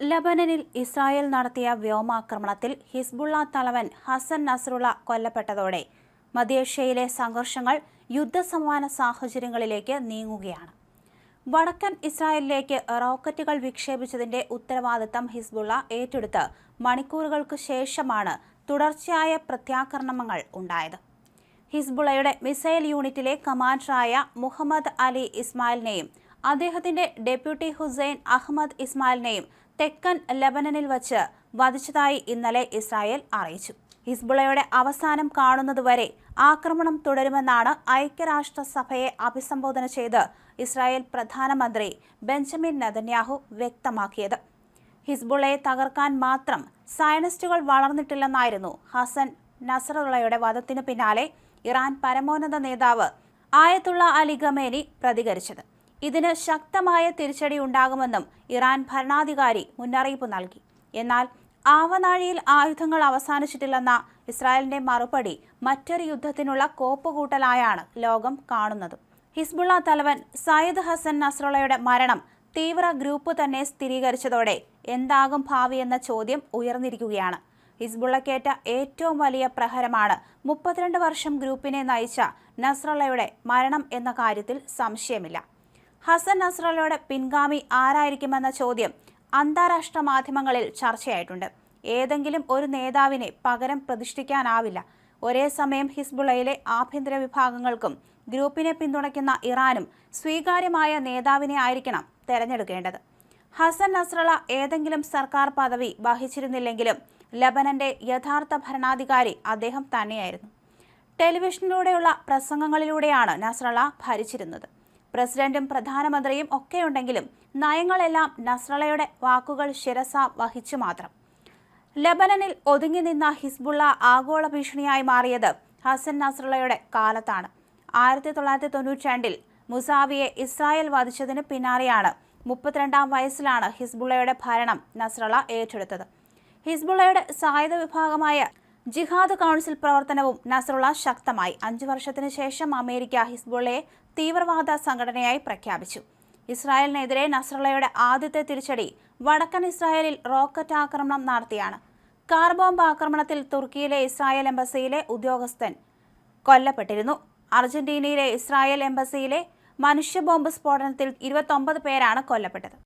ലബനനിൽ Israel നടത്തിയ വ്യോമാക്രമണത്തിൽ Hezbollah തലവൻ ഹസൻ നസ്രുള്ള കൊല്ലപ്പെട്ടതോടെ മധ്യേഷ്യയിലെ സംഘർഷങ്ങൾ യുദ്ധസമാന സാഹചര്യങ്ങളിലേക്ക് നീങ്ങുകയാണ്. വടക്കൻ ഇസ്രായേലിലേക്ക് റോക്കറ്റുകൾ വിക്ഷേപിച്ചതിന്റെ ഉത്തരവാദിത്തം ഹിസ്ബുള്ള ഏറ്റെടുത്ത് മണിക്കൂറുകൾക്ക് ശേഷമാണ് തുടർച്ചയായ പ്രത്യാക്രമണങ്ങൾ ഉണ്ടായത്. ഹിസ്ബുള്ളയുടെ മിസൈൽ യൂണിറ്റിലെ കമാൻഡറായ മുഹമ്മദ് അലി ഇസ്മായിലിനെയും അദ്ദേഹത്തിന്റെ ഡെപ്യൂട്ടി ഹുസൈൻ അഹമ്മദ് ഇസ്മായിലിനെയും തെക്കൻ ലബനനിൽ വച്ച് വധിച്ചതായി ഇന്നലെ ഇസ്രായേൽ അറിയിച്ചു. ഹിസ്ബുളയുടെ അവസാനം കാണുന്നതുവരെ ആക്രമണം തുടരുമെന്നാണ് ഐക്യരാഷ്ട്രസഭയെ അഭിസംബോധന ചെയ്ത് ഇസ്രായേൽ പ്രധാനമന്ത്രി ബെഞ്ചമിൻ നെതന്യാഹു വ്യക്തമാക്കിയത്. ഹിസ്ബുളയെ തകർക്കാൻ മാത്രം സയനിസ്റ്റുകൾ വളർന്നിട്ടില്ലെന്നായിരുന്നു ഹസൻ നസറുള്ളയുടെ വധത്തിനു പിന്നാലെ ഇറാൻ പരമോന്നത നേതാവ് ആയത്തുള്ള അലി ഖമേനി പ്രതികരിച്ചത്. ഇതിന് ശക്തമായ തിരിച്ചടി ഉണ്ടാകുമെന്നും ഇറാൻ ഭരണാധികാരി മുന്നറിയിപ്പ് നൽകി. എന്നാൽ ആവനാഴിയിൽ ആയുധങ്ങൾ അവസാനിച്ചിട്ടില്ലെന്ന ഇസ്രായേലിന്റെ മറുപടി മറ്റൊരു യുദ്ധത്തിനുള്ള കോപ്പുകൂട്ടലായാണ് ലോകം കാണുന്നത്. ഹിസ്ബുള്ള തലവൻ സയ്യിദ് ഹസൻ നസ്രുള്ളയുടെ മരണം തീവ്ര ഗ്രൂപ്പ് തന്നെ സ്ഥിരീകരിച്ചതോടെ എന്താകും ഭാവി എന്ന ചോദ്യം ഉയർന്നിരിക്കുകയാണ്. ഹിസ്ബുള്ളക്കേറ്റ ഏറ്റവും വലിയ പ്രഹരമാണ് മുപ്പത്തിരണ്ട് വർഷം ഗ്രൂപ്പിനെ നയിച്ച നസ്രള്ളയുടെ മരണം എന്ന കാര്യത്തിൽ സംശയമില്ല. ഹസൻ നസ്രലയുടെ പിൻഗാമി ആരായിരിക്കുമെന്ന ചോദ്യം അന്താരാഷ്ട്ര മാധ്യമങ്ങളിൽ ചർച്ചയായിട്ടുണ്ട്. ഏതെങ്കിലും ഒരു നേതാവിനെ പകരം പ്രതിഷ്ഠിക്കാനാവില്ല. ഒരേ സമയം ഹിസ്ബുളയിലെ ആഭ്യന്തര വിഭാഗങ്ങൾക്കും ഗ്രൂപ്പിനെ പിന്തുണയ്ക്കുന്ന ഇറാനും സ്വീകാര്യമായ നേതാവിനെ ആയിരിക്കണം തെരഞ്ഞെടുക്കേണ്ടത്. ഹസൻ നസ്രള ഏതെങ്കിലും സർക്കാർ പദവി വഹിച്ചിരുന്നില്ലെങ്കിലും ലബനന്റെ യഥാർത്ഥ ഭരണാധികാരി അദ്ദേഹം തന്നെയായിരുന്നു. ടെലിവിഷനിലൂടെയുള്ള പ്രസംഗങ്ങളിലൂടെയാണ് നസ്രള ഭരിച്ചിരുന്നത്. പ്രസിഡന്റും പ്രധാനമന്ത്രിയും ഒക്കെയുണ്ടെങ്കിലും നയങ്ങളെല്ലാം നസ്രളയുടെ വാക്കുകൾ ശിരസ വഹിച്ചു മാത്രം. ലബനനിൽ ഒതുങ്ങി നിന്ന ഹിസ്ബുള്ള ആഗോള ഭീഷണിയായി മാറിയത് ഹസൻ നസ്രളയുടെ കാലത്താണ്. ആയിരത്തി തൊള്ളായിരത്തി തൊണ്ണൂറ്റി രണ്ടിൽ മുസാവിയെ ഇസ്രായേൽ വധിച്ചതിന് പിന്നാലെയാണ് മുപ്പത്തിരണ്ടാം വയസ്സിലാണ് ഹിസ്ബുള്ളയുടെ ഭരണം നസ്രള ഏറ്റെടുത്തത്. ഹിസ്ബുള്ളയുടെ സായുധ വിഭാഗമായ ജിഹാദ് കൗൺസിൽ പ്രവർത്തനവും നസറുള്ള ശക്തമായി. അഞ്ചു വർഷത്തിനു ശേഷം അമേരിക്ക ഹിസ്ബുള്ളയെ തീവ്രവാദ സംഘടനയായി പ്രഖ്യാപിച്ചു. ഇസ്രായേലിനെതിരെ നസ്രള്ളയുടെ ആദ്യത്തെ തിരിച്ചടി വടക്കൻ ഇസ്രായേലിൽ റോക്കറ്റ് ആക്രമണം നടത്തിയാണ്. കാർ ബോംബ് ആക്രമണത്തിൽ തുർക്കിയിലെ ഇസ്രായേൽ എംബസിയിലെ ഉദ്യോഗസ്ഥൻ കൊല്ലപ്പെട്ടിരുന്നു. അർജന്റീനയിലെ ഇസ്രായേൽ എംബസിയിലെ മനുഷ്യ ബോംബ് സ്ഫോടനത്തിൽ ഇരുപത്തൊമ്പത് പേരാണ് കൊല്ലപ്പെട്ടത്.